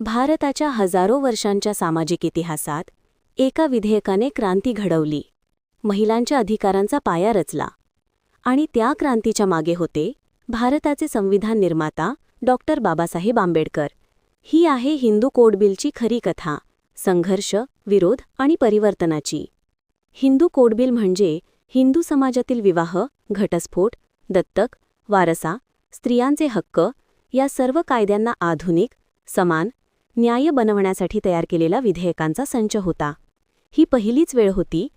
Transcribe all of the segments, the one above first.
भारताच्या हजारो वर्षांच्या सामाजिक इतिहासात एका विधेयकाने क्रांती घडवली. महिलांच्या अधिकारांचा पाया रचला. आणि त्या क्रांतीच्या मागे होते भारताचे संविधान निर्माता डॉक्टर बाबासाहेब आंबेडकर. ही आहे हिंदू कोड बिलची खरी कथा संघर्ष विरोध आणि परिवर्तनाची. हिंदू कोड बिल म्हणजे हिंदू समाजातील विवाह घटस्फोट दत्तक वारसा स्त्रियांचे हक्क या सर्व कायद्यांना आधुनिक समान न्याय बनवण्यासाठी तयार केलेला विधेयकांचा संच होता. ही पहिलीच वेळ होती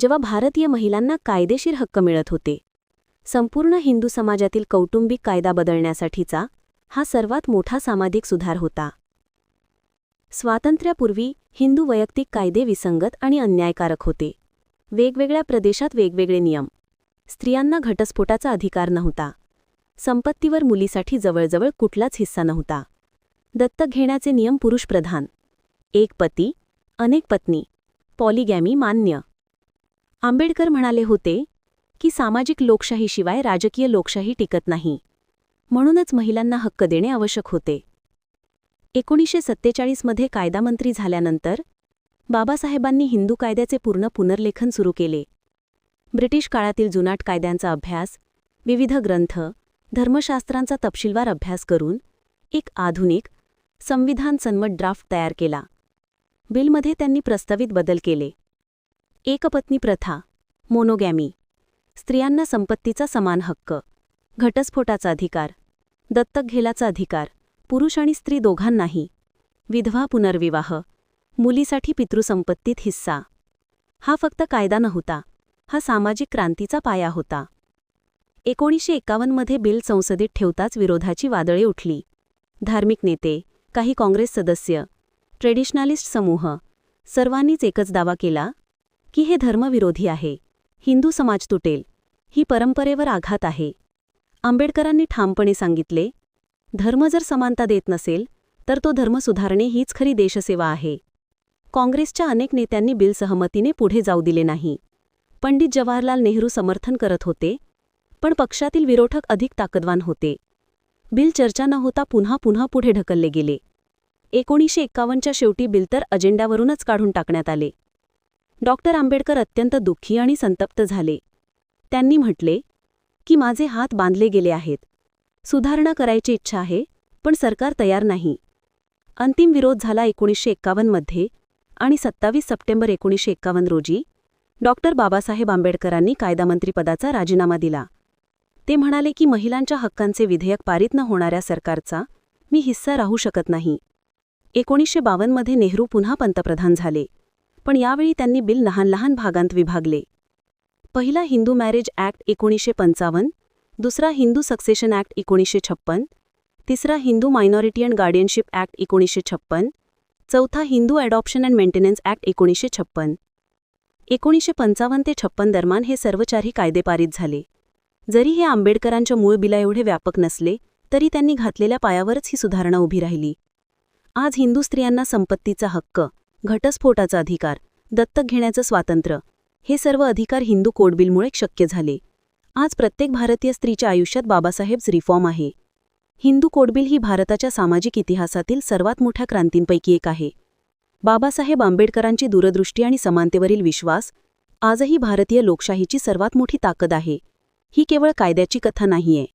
जेव्हा भारतीय महिलांना कायदेशीर हक्क मिळत होते. संपूर्ण हिंदू समाजातील कौटुंबिक कायदा बदलण्यासाठीचा हा सर्वात मोठा सामाजिक सुधार होता. स्वातंत्र्यापूर्वी हिंदू वैयक्तिक कायदे विसंगत आणि अन्यायकारक होते. वेगवेगळ्या प्रदेशात वेगवेगळे नियम. स्त्रियांना घटस्फोटाचा अधिकार नव्हता. संपत्तीवर मुलीसाठी जवळजवळ कुठलाच हिस्सा नव्हता. दत्तक घेण्याचे नियम पुरुषप्रधान एक पती अनेक पत्नी पॉलिगॅमी मान्य. आंबेडकर म्हणाले होते की सामाजिक लोकशाहीशिवाय राजकीय लोकशाही टिकत नाही. म्हणूनच महिलांना हक्क देणे आवश्यक होते. एकोणीसशे सत्तेचाळीसमध्ये कायदामंत्री झाल्यानंतर बाबासाहेबांनी हिंदू कायद्याचे पूर्ण पुनर्लेखन सुरू केले. ब्रिटिश काळातील जुनाट कायद्यांचा अभ्यास विविध ग्रंथ धर्मशास्त्रांचा तपशीलवार अभ्यास करून एक आधुनिक संविधान सन्मत ड्राफ्ट तयार केला. बिलमध्ये त्यांनी प्रस्तावित बदल केले. एकपत्नी प्रथा मोनोगॅमी स्त्रियांना संपत्तीचा समान हक्क घटस्फोटाचा अधिकार दत्तक घेलाचा अधिकार पुरुष आणि स्त्री दोघांनाही विधवा पुनर्विवाह मुलीसाठी पितृसंपत्तीत हिस्सा. हा फक्त कायदा नव्हता हा सामाजिक क्रांतीचा पाया होता. एकोणीसशे एकावन्नमध्ये बिल संसदेत ठेवताच विरोधाची वादळे उठली. धार्मिक नेते काही काँग्रेस सदस्य ट्रेडिशनलिस्ट समूह सर्वांनीच एकच दावा केला की हे धर्मविरोधी आहे. हिंदू समाज तुटेल. ही परंपरेवर आघात आहे. आंबेडकरांनी ठामपणे सांगितले धर्म जर समानता देत नसेल तर तो धर्म सुधारणे हीच खरी देशसेवा आहे. काँग्रेसच्या अनेक नेत्यांनी बिल सहमतीने पुढे जाऊ दिले नाही. पंडित जवाहरलाल नेहरू समर्थन करत होते पण पक्षातील विरोधक अधिक ताकदवान होते. बिल चर्चा न होता पुन्हा पुन्हा पुढे ढकलले गेले. एकोणीसशे एक्कावन्नच्या शेवटी बिल तर अजेंड्यावरूनच काढून टाकण्यात आले. डॉक्टर आंबेडकर अत्यंत दुःखी आणि संतप्त झाले. त्यांनी म्हटले की माझे हात बांधले गेले आहेत. सुधारणा करायची इच्छा आहे पण सरकार तयार नाही. अंतिम विरोध झाला एकोणीसशे एक्कावन्नमध्ये आणि सत्तावीस सप्टेंबर एकोणीसशे एक्कावन्न रोजी डॉक्टर बाबासाहेब आंबेडकरांनी कायदामंत्रीपदाचा राजीनामा दिला. ते म्हणाले की महिलांच्या हक्कांचे विधेयक पारित न होणाऱ्या सरकारचा मी हिस्सा राहू शकत नाही. एकोणीसशे बावन्नमध्ये नेहरू पुन्हा पंतप्रधान झाले. पण यावेळी त्यांनी बिल लहान लहान भागांत विभागले. पहिला हिंदू मॅरेज ॲक्ट एकोणीसशे पंचावन्न दुसरा हिंदू सक्सेशन ॲक्ट एकोणीसशे छप्पन तिसरा Hindu minority and guardianship act एकोणीसशे छप्पन चौथा Hindu adoption and maintenance act एकोणीसशे छप्पन. एकोणीसशे पंचावन्न ते छप्पन दरम्यान हे सर्व चारही कायदे पारित झाले. जरी हे आंबेडकरांच्या मूळ बिला एवढे व्यापक नसले तरी त्यांनी घातलेल्या पायावरच ही सुधारणा उभी राहिली. आज हिंदू स्त्रियांना संपत्तीचा हक्क घटस्फोटाचा अधिकार दत्तक घेण्याचं स्वातंत्र्य हे सर्व अधिकार हिंदू कोडबिलमुळे शक्य झाले. आज प्रत्येक भारतीय स्त्रीच्या आयुष्यात बाबासाहेबच रिफॉर्म आहे. हिंदू कोडबिल ही भारताच्या सामाजिक इतिहासातील सर्वात मोठ्या क्रांतींपैकी एक आहे. बाबासाहेब आंबेडकरांची दूरदृष्टी आणि समानतेवरील विश्वास आजही भारतीय लोकशाहीची सर्वात मोठी ताकद आहे. ही केवळ कायद्याची कथा नाहीये.